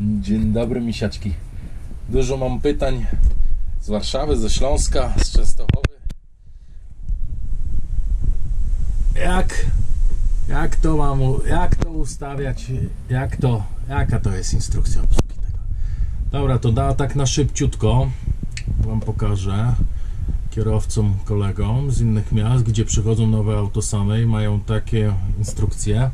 Dzień dobry, misiaczki. Dużo mam pytań z Warszawy, ze Śląska, z Częstochowy. Jak, jak to mam, jak to ustawiać, jak to, jaka to jest instrukcja obsługi tego. Dobra, to da tak na szybciutko Wam pokażę kierowcom, kolegom z innych miast, gdzie przychodzą nowe autosamy i mają takie instrukcje,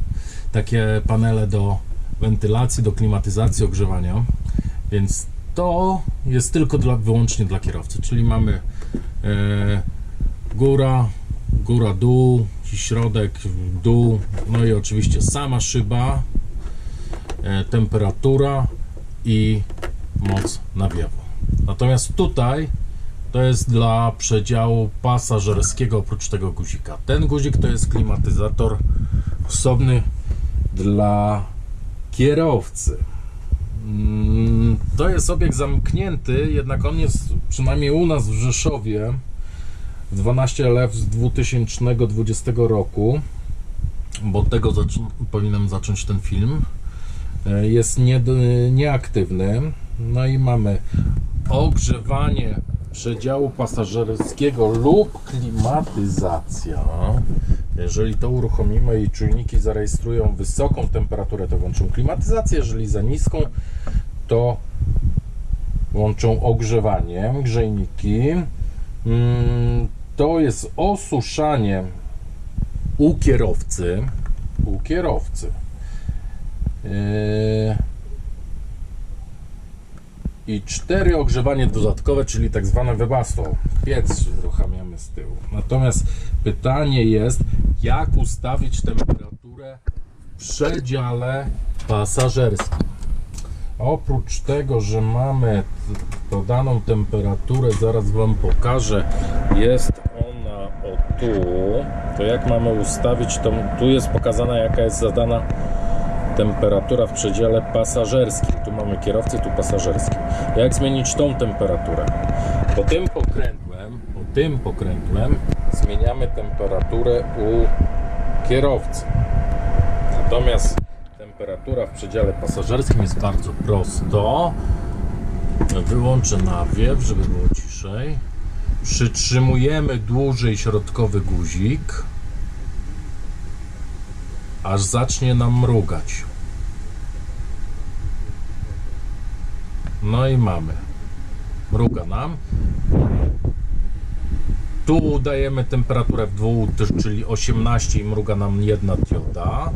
takie panele do wentylacji, do klimatyzacji, ogrzewania. Więc to jest tylko dla, wyłącznie dla kierowcy, czyli mamy e, góra, góra, dół, środek, dół, no i oczywiście sama szyba, e, temperatura i moc nawiewu. Natomiast tutaj to jest dla przedziału pasażerskiego oprócz tego guzika. Ten guzik to jest klimatyzator osobny dla kierowcy. Mm, To jest obiekt zamknięty, jednak on jest przynajmniej u nas w Rzeszowie w 12 LF z 2020 roku, bo od tego zaczą- powinienem zacząć ten film. E, Jest nie, nieaktywny. No i mamy ogrzewanie przedziału pasażerskiego lub klimatyzacja. Jeżeli to uruchomimy i czujniki zarejestrują wysoką temperaturę, to włączą klimatyzację, jeżeli za niską, to włączą ogrzewanie, grzejniki. Mm, To jest osuszanie u kierowcy. U kierowcy. Yy, i cztery ogrzewanie dodatkowe, czyli tak zwane webasto. Piec uruchamiamy z tyłu. Natomiast pytanie jest, jak ustawić temperaturę w przedziale pasażerskim. Oprócz tego, że mamy dodaną temperaturę, zaraz Wam pokażę, jest ona o tu, to jak mamy ustawić tą, tu jest pokazana jaka jest zadana temperatura w przedziale pasażerskim. Tu mamy kierowcę, tu pasażerskim. Jak zmienić tą temperaturę? Po tym pokrętłem, po tym pokrętłem zmieniamy temperaturę u kierowcy. Natomiast temperatura w przedziale pasażerskim jest bardzo prosto. Wyłączę nawiew, żeby było ciszej. Przytrzymujemy dłużej środkowy guzik aż zacznie nam mrugać. No i mamy. Mruga nam. Tu dajemy temperaturę w dół, też, czyli 18 i mruga nam jedna dioda.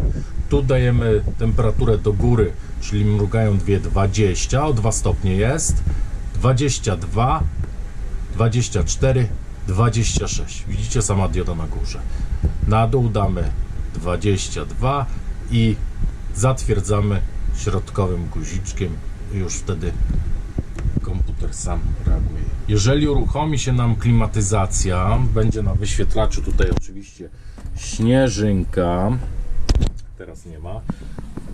Tu dajemy temperaturę do góry, czyli mrugają dwie 20, o 2 stopnie jest. 22, 24, 26. Widzicie sama dioda na górze. Na dół damy 22 i zatwierdzamy środkowym guziczkiem. Już wtedy sam reaguje. Jeżeli uruchomi się nam klimatyzacja, będzie na wyświetlaczu tutaj oczywiście śnieżynka, teraz nie ma,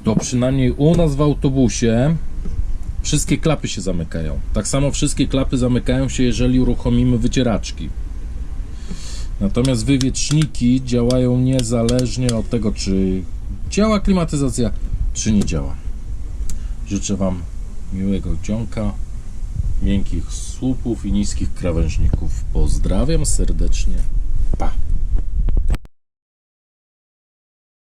to przynajmniej u nas w autobusie wszystkie klapy się zamykają. Tak samo wszystkie klapy zamykają się, jeżeli uruchomimy wycieraczki. Natomiast wywietrzniki działają niezależnie od tego, czy działa klimatyzacja, czy nie działa. Życzę Wam miłego dzionka, miękkich słupów i niskich krawężników. Pozdrawiam serdecznie. Pa!